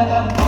하나님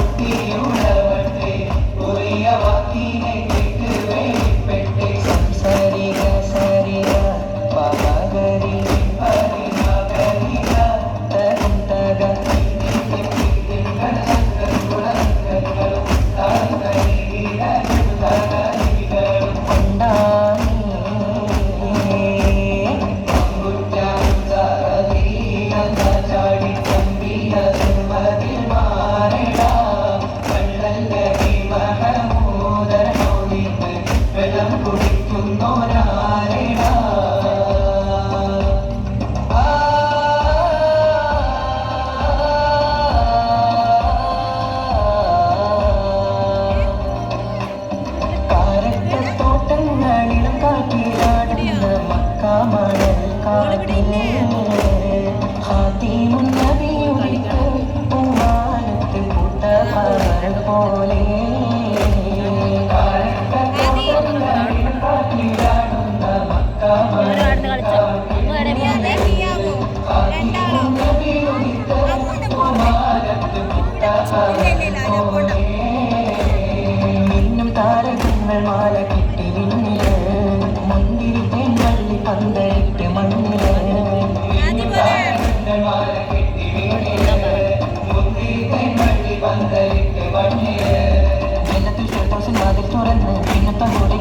കാട്ടിലാടുന്ന മക്കാമണൽ കാട്ടിലേ ഹാത്തിമുൻ നബിയുടെ പൂവാലത്തിൽ കൂട്ടപ്പാറ പോലെ കാട്ടിലാടുന്ന മക്കാമണൽ മിന്നും താരകങ്ങൾ മാല കിട്ടി മിന്നിലേ മന്ദിരത്തെ പള്ളി പന്തലിട്ട് മണ്ണിൽ ജലത്തിൽ തുറന്ന് പിന്നെ തങ്ങളുടെ